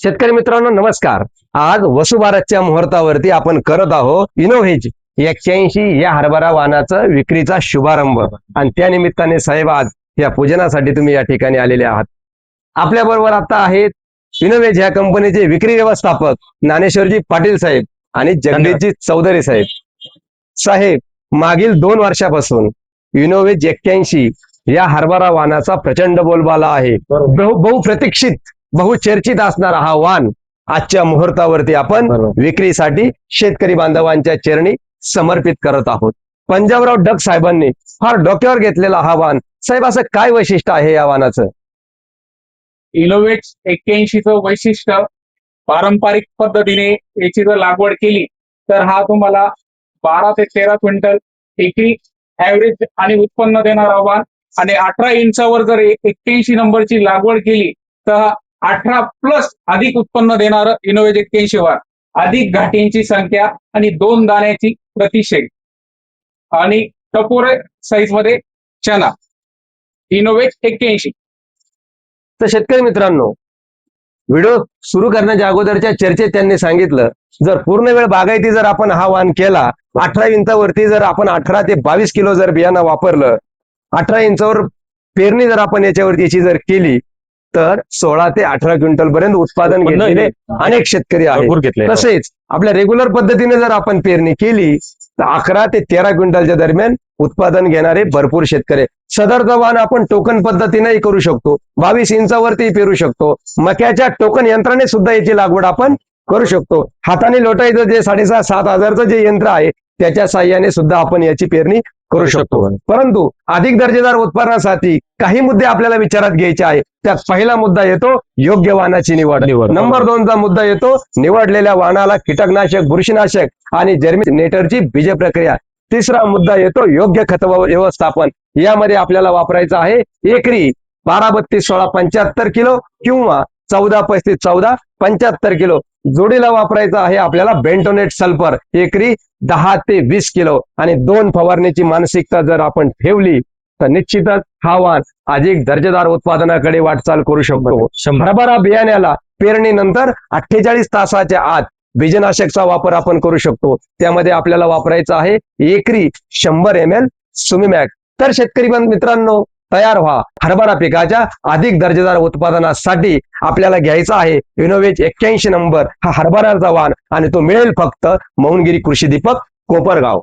शेतकरी मित्रांनो नमस्कार. आज वसुबारसच्या मुहूर्तावरती आपण करत आहोत इनोव्हेज. एक्क्याऐंशी या हरभरा वाहनाचा विक्रीचा शुभारंभ. आणि त्या निमित्ताने साहेब आज या पूजनासाठी तुम्ही या ठिकाणी आलेले आहात. आपल्या बरोबर आता आहेत इनोव्हेज या कंपनीचे विक्री व्यवस्थापक ज्ञानेश्वरजी पाटील साहेब आणि जगदीशजी चौधरी साहेब. साहेब मागील दोन वर्षापासून इनोव्हेज एक्क्याऐंशी या हरभरा वाहनाचा प्रचंड बोलबाला आहे. बहु बहुप्रतीक्षित बहुचर्चित असणारा हा वाहन आजच्या मुहूर्तावरती आपण बरोबर. विक्रीसाठी शेतकरी बांधवांच्या चरणी समर्पित करत आहोत. पंजाबराव डग साहेबांनी फार डोक्यावर घेतलेला हा वाहन साहेब असं काय वैशिष्ट्य आहे या वाहनाचं इनोव्हेट एक्क्याऐंशीचं वैशिष्ट्य पारंपरिक पद्धतीने याची जर लागवड केली तर हा तुम्हाला बारा ते तेरा क्विंटल एकरी ऍव्हरेज आणि उत्पन्न देणारा वाहन आणि अठरा इंचावर जर एक्क्याऐंशी नंबरची लागवड केली तर अठरा प्लस अधिक उत्पन्न देणारं इनोव्हेज एक्क्याऐंशी वाहन अधिक घाटींची संख्या आणि दोन दाण्याची प्रतिशेक आणि टपोरे साईजमध्ये चना इनोव्हेट एक्क्याऐंशी. तर शेतकरी मित्रांनो व्हिडिओ सुरू करण्याच्या अगोदरच्या चर्चेत त्यांनी सांगितलं जर पूर्ण वेळ बागायती जर आपण हा वाहन केला अठरा इंचावरती जर आपण अठरा ते बावीस किलो जर बियाणं वापरलं अठरा इंचावर पेरणी जर आपण याच्यावरती याची जर केली तर सोळा ते अठरा क्विंटल पर्यंत उत्पादन उत्पन्न घेतलेले अनेक शेतकरी आहेत. घेतले. तसेच आपल्या रेग्युलर पद्धतीने जर आपण पेरणी केली तर अकरा ते तेरा क्विंटलच्या दरम्यान उत्पादन घेणारे भरपूर शेतकरी आहेत. सदरचं वाहन आपण टोकन पद्धतीनेही करू शकतो. बावीस इंचावरती पेरू शकतो. मक्याच्या टोकन यंत्राने सुद्धा याची लागवड आपण करू शकतो. हाताने लोटायचं जे साडेसहा सात हजारचं जे यंत्र आहे त्याच्या साह्याने सुद्धा आपण याची पेरणी करू शकतो. परंतु अधिक दर्जेदार उत्पादनासाठी काही मुद्दे आपल्याला विचारात घ्यायचे आहे त्यात पहिला मुद्दा येतो योग्य वाहनाची निवड. निवड. नंबर दोनचा मुद्दा येतो निवडलेल्या वाहनाला कीटकनाशक बुरशीनाशक आणि जर्मिनेटरची बीज प्रक्रिया तिसरा मुद्दा येतो योग्य खत व्यव- व्यवस्थापन. यामध्ये आपल्याला वापरायचं आहे एकरी बारा बत्तीस सोळा पंच्याहत्तर किलो किंवा चौदा पस्तीस चौदा पंच्याहत्तर किलो. जोडीला वापरायचं आहे आपल्याला बेंटोनेट सल्फर. एकरी दहा ते वीस किलो. आणि दोन फवारणीची मानसिकता जर आपण ठेवली तर निश्चितच हा वाहन अधिक दर्जेदार उत्पादनाकडे वाटचाल करू शकतो. शंभर हरभरा बियाण्याला पेरणीनंतर अठ्ठेचाळीस तासाच्या आत बीजनाशकचा वापर आपण करू शकतो. त्यामध्ये आपल्याला वापरायचं आहे एकरी शंभर एम एल सुमिमॅक तर शेतकरी मित्रांनो तयार व्हा. हरभरा पिकाच्या अधिक दर्जेदार उत्पादनासाठी आपल्याला घ्यायचा आहे इनोवेज एक्क्याऐंशी नंबर हा हरभराचा वाहन आणि तो मिळेल फक्त मौनगिरी कृषी दीपक कोपरगाव.